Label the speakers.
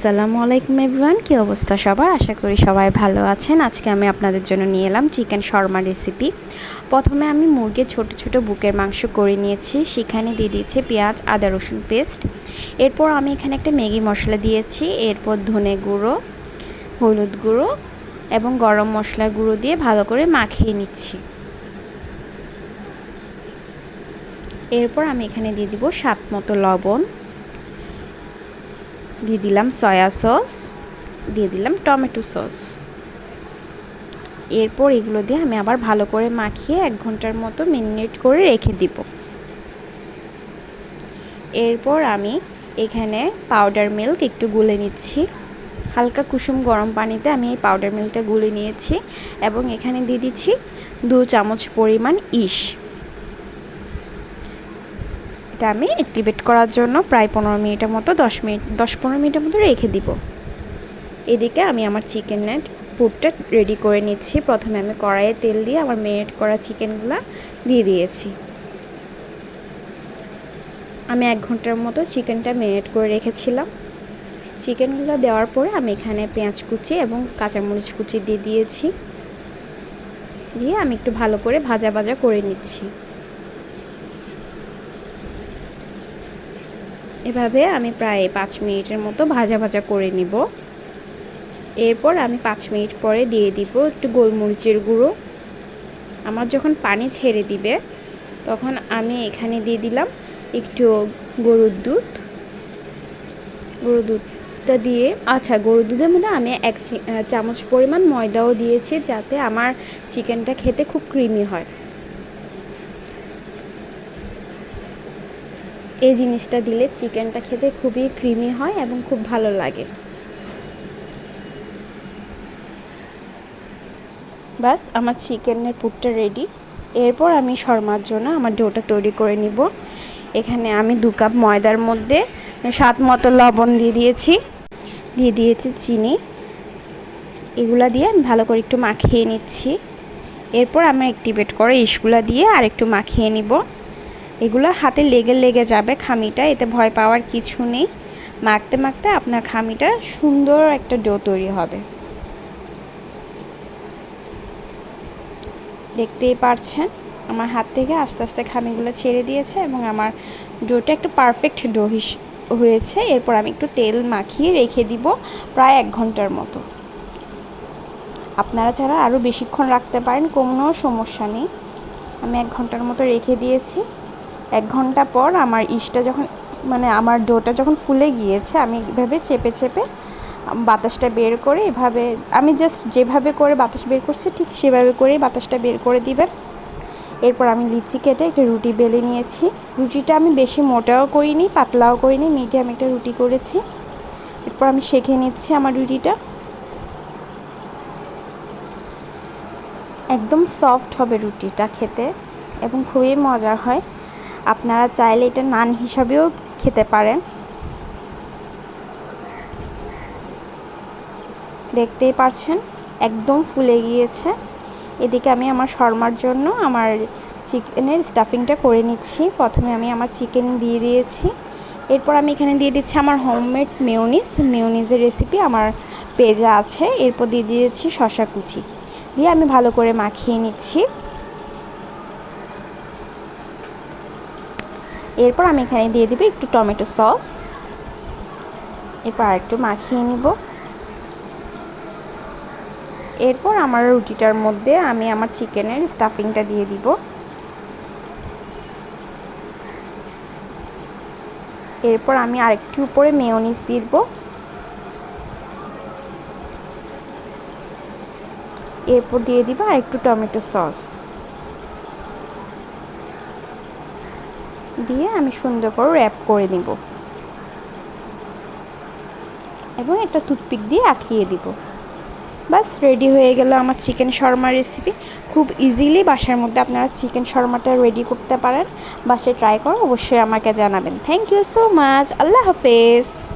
Speaker 1: আসসালামু আলাইকুম এভরিওয়ান, কী অবস্থা সবার? আশা করি সবাই ভালো আছেন। আজকে আমি আপনাদের জন্য নিয়ে এলাম চিকেন শর্মা রেসিপি প্রথমে আমি মুরগির ছোট ছোট বুকের মাংস করে নিয়েছি। সেখানে দিয়ে দিয়েছি পেঁয়াজ, আদা, রসুন পেস্ট এরপর আমি এখানে একটা ম্যাগি মশলা দিয়েছি। এরপর ধনে গুঁড়ো, হলুদ গুঁড়ো এবং গরম মশলা গুঁড়ো দিয়ে ভালো করে মাখিয়ে নিচ্ছি। এরপর আমি এখানে দিয়ে দিব স্বাদ মতো লবণ। দিয়ে দিলাম সয়া সস, দিয়ে দিলাম টমেটো সস। এরপর এগুলো দিয়ে আমি আবার ভালো করে মাখিয়ে এক ঘণ্টার মতো মিনিট করে রেখে দিব। এরপর আমি এখানে পাউডার মিল্ক একটু গুলে নিচ্ছি। হালকা কুসুম গরম পানিতে আমি এই পাউডার মিল্কটা গুলে নিয়েছি এবং এখানে দিয়ে দিচ্ছি দু চামচ পরিমাণ ইস। এটা আমি অ্যাক্টিভেট করার জন্য প্রায় পনেরো মিনিটের মতো, দশ মিনিট, দশ পনেরো মিনিটের মতো রেখে দিব। এদিকে আমি আমার চিকেন চিকেনের পুরটা রেডি করে নিচ্ছি। প্রথমে আমি কড়াইয়ে তেল দিয়ে আমার মেরিনেট করা চিকেনগুলো দিয়ে দিয়েছি। আমি এক ঘণ্টার মতো চিকেনটা মেরিনেট করে রেখেছিলাম। চিকেনগুলো দেওয়ার পরে আমি এখানে পেঁয়াজ কুচি এবং কাঁচামরিচ কুচি দিয়ে দিয়েছি। দিয়ে আমি একটু ভালো করে ভাজা ভাজা করে নিচ্ছি। এভাবে আমি প্রায় পাঁচ মিনিটের মতো ভাজা ভাজা করে নিব। এরপর আমি পাঁচ মিনিট পরে দিয়ে দিব একটু গোলমরিচের গুঁড়ো। আমার যখন পানি ছেড়ে দিবে, তখন আমি এখানে দিয়ে দিলাম একটু গরুর দুধ। গরুর দুধটা দিয়ে আচ্ছা গরুর দুধের মধ্যে আমি এক চামচ পরিমাণ ময়দাও দিয়েছি যাতে আমার চিকেনটা খেতে খুব ক্রিমি হয়। এই জিনিসটা দিলে চিকেনটা খেতে খুবই ক্রিমি হয় এবং খুব ভালো লাগে। বাস আমার চিকেনের পুরটা রেডি এরপর আমি শর্মার জন্য আমার ডোটা তৈরি করে নিব। এখানে আমি দু কাপ ময়দার মধ্যে স্বাদ মতো লবণ দিয়ে দিয়েছি। দিয়ে দিয়েছি চিনি। এগুলা দিয়ে আমি ভালো করে একটু মাখিয়ে নিচ্ছি। এরপর আমি অ্যাক্টিভেট করে ইসগুলা দিয়ে আর একটু মাখিয়ে নিব। এগুলো হাতে লেগে লেগে যাবে খামিটা, এতে ভয় পাওয়ার কিছু নেই। মাখতে মাখতে আপনার খামিটা সুন্দর একটা ডো তৈরি হবে। দেখতেই পারছেন, আমার হাত থেকে আস্তে আস্তে খামিগুলো ছেড়ে দিয়েছে এবং আমার ডোটা একটা পারফেক্ট ডো হয়েছে। এরপর আমি একটু তেল মাখিয়ে রেখে দিব প্রায় এক ঘণ্টার মতো। আপনারা ছাড়া আরও বেশিক্ষণ রাখতে পারেন, কোনো সমস্যা নেই। আমি এক ঘণ্টার মতো রেখে দিয়েছি। এক ঘণ্টা পর আমার ইস্টটা যখন মানে আমার ডোটা যখন ফুলে গিয়েছে, আমি এভাবে চেপে চেপে বাতাসটা বের করে এভাবে, আমি জাস্ট যেভাবে করে বাতাস বের করছি, ঠিক সেভাবে করেই বাতাসটা বের করে দিবেন। এরপর আমি লিচি কেটে একটা রুটি বেলে নিয়েছি। রুটিটা আমি বেশি মোটাও করিনি, পাতলাও করিনি মিডিয়াম একটা রুটি করেছি। এরপর আমি শেখে নিচ্ছি আমার রুটিটা। একদম সফট হবে রুটিটা খেতে এবং খুবই মজা হয়। আপনারা চাইলে এটা নান হিসাবেও খেতে পারেন। দেখতেই পারছেন, একদম ফুলে গিয়েছে। এদিকে আমি আমার শর্মার জন্য আমার চিকেনের স্টাফিংটা করে নিচ্ছি। প্রথমে আমি আমার চিকেন দিয়ে দিয়েছি। এরপর আমি এখানে দিয়ে দিচ্ছি আমার হোমমেড মেয়নিস মেয়নিজের রেসিপি আমার পেজা আছে। এরপর দিয়ে দিয়েছি শশা কুচি। দিয়ে আমি ভালো করে মাখিয়ে নিচ্ছি। এরপর আমি এখানে দিয়ে দিব একটু টমেটো সস। এরপর আর একটু মাখিয়ে নিব। এরপর আমার রুটিটার মধ্যে আমি আমার চিকেনের স্টাফিংটা দিয়ে দিব। এরপর আমি আরেকটু উপরে মেয়নিস দিয়ে দিব। এরপর দিয়ে দিব আর একটু টমেটো সস। দিয়ে আমি সুন্দর করে র্যাপ করে নিব। এবং একটা টুথপিক দিয়ে আটকিয়ে দিব। বাস রেডি হয়ে গেল আমার চিকেন শর্মা রেসিপি খুব ইজিলি বাসার মধ্যে আপনারা চিকেন শর্মাটা রেডি করতে পারেন। বাসে ট্রাই করো, অবশ্যই আমাকে জানাবেন। থ্যাংক ইউ সো মাচ আল্লাহ হাফেজ।